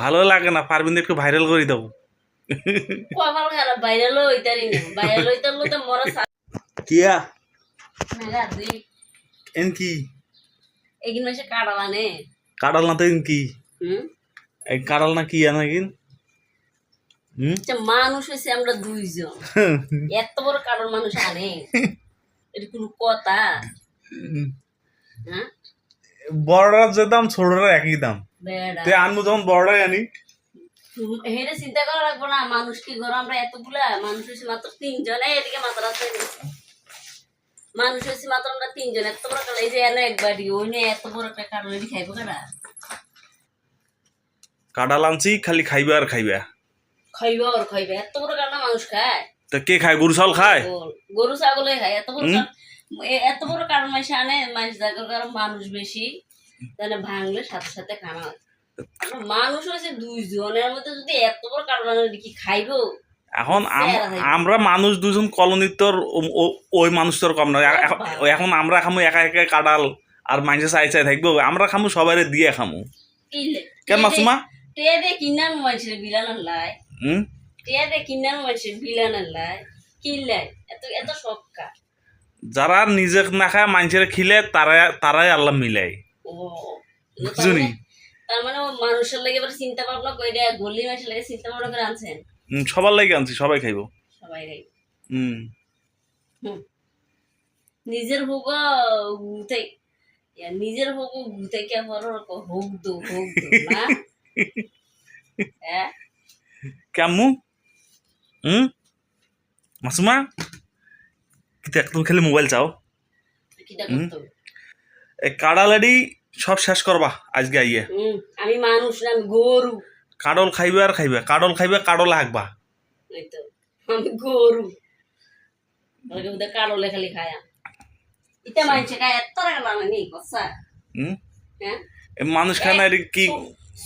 ভালো লাগে না পারবেন একটু ভাইরাল করে দাও কপাল খারাপ ভাইরাল হইতারি না ভাইরাল হইতার তো মরা কিয়া? সারা দুই। এন কি? এগিন মাসে কাটালা নে কাটাল না তো এন কি? হুম? এই কাটাল না কি না কিন হুম? আচ্ছা মানুষ হয়েছে আমরা দুইজন। এত বড় কারণ মানুষ আনে। এটা কোনো কথা? হ্যাঁ? বড়টার যে দাম ছোটটার একই দাম। তুই আনব যখন বড়টাই আনি। হেরে চিন্তা করা লাগবো না মানুষ কি ঘর? আমরা এতগুলা মানুষ হয়েছে মাত্র তিনজন এদিকে মাত্র আছে। মানুষ হয়েছে মাত্র আমরা তিনজন এত বড় কারণ এই যে এনে একবারই ওই নিয়ে এত বড় একটা এটি খাইবো কারা কাটাল আনছি খালি খাইবে আর খাইবে। খাইবো আর খাইবে এত বড় কারণ মানুষ খায়। তা কে খায়? গরু চাল খায়? গরু- ছাগলে খায় এত বড় এত বড় কারণ মাস আনে মাস জায়গার কারণ মানুষ বেশি। তাহলে ভাঙলে সাথে সাথে খানা হয়। মানুষ হয়েছে দুইজনের মধ্যে যদি এত বড় কারণ কি খাইবো? এখন। আমরা মানুষ দুজন কলোনির তোর ওই মানুষ তোর কম না। এখন- এখন আমরা খামু একা একা কাটাল আর মানুষে চাই চাই থাকব। আমরা খামু সবাই দিয়ে খামু। কেন মাসুমা? মানুষের বিলান লাই। হুম? মানুষের বিলান লাই। কিনলাই এত এত সবকা যারা নিজে না খায় মানুষের খিলে তারা তারাই আল্লাহ মিলাই। বুঝুনি? তার মানে ও মানুষের লাগে এবার চিন্তা ভাবনা দেয় গলি মানুষের লাগে চিন্তা ভাবনা করে আনছেন। হুম, সবার লাগে আনছি সবাই খাইবো। সবাই রে হুম। নিজের হোক গুতে নিজের হোক গুতে কে হর হোক দো হোক দো না? হ্যাঁ? কেমু হুম? মাসুমা? কিন্তু তুমি খালি মোবাইল চাও? কাড়ালাডি সব শেষ করবা আজকে আইয়ে। আমি মানুষ না আমি গরু। কাডল খাইবে আর খাইবে কাডল খাইবে কাডল হাঁকবা। আমি গরু। কারোলে খালি খায়া। ইটা মানছে খায় এত নেই কসা হ্যাঁ? মানুষ খায় না এটা কি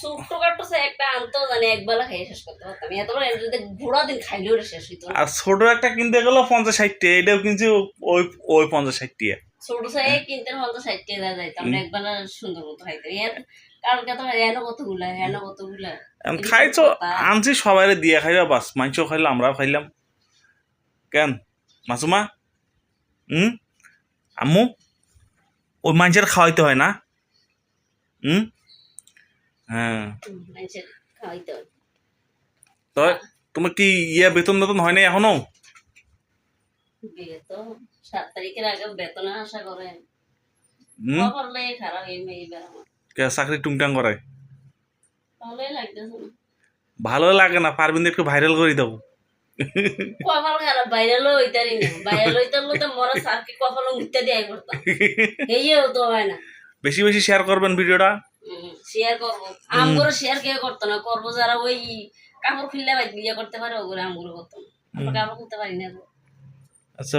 ছোট্ট কাটো সে একটা আনতো জানি একবেলা খাইয়ে শেষ করতে পারতাম। এত বড় এমনিতে ঘোড়া দিন খাইলেও শেষ হইতো। আর ছোট একটা কিনতে গেল পঞ্চাশ ষাটটি এটাও কিনছি ওই ওই পঞ্চাশ ষাটটি ছোট সে কিনতে হয়তো ষাট টাকা যাইতো আমরা একবেলা সুন্দর মতো কালকে তো হেন কতগুলা হেন কতগুলা? খাইছো আনছি সবাই দিয়ে খাইবা বাস মাংস খাইলাম আমরাও খাইলাম। কেন? মাসুমা? হুম? আম্মু? ওই মাংসের খাওয়াইতে হয় না? হুম? হ্যাঁ। মানুষের হয়। তো তোমার কি ইয়ে বেতন বেতন হয় না এখনও? তো সাত তারিখের আগে বেতন আশা করেন। খবর লেগে খারাপ এই মেয়ে কে চাকরি টুংটাং করে? ভালোই লাগতেছে ভালো লাগে না পারবেন একটু ভাইরাল করে দেবো। কপাল খারাপ ভাইরাল হইতারি না। ভাইরাল হইতার তো মরা সারকে কপাল মুখতে দিয়ে করতাম। এইও তো হয় না। বেশি বেশি শেয়ার করবেন ভিডিওটা। শেয়ার করব। আমগুলো শেয়ার কেউ করতো না। করব যারা ওই কাপড় খুললে ভাই বিয়ে করতে পারে ওগুলো আমগুলো করতো না। কাপড় পারি না। আচ্ছা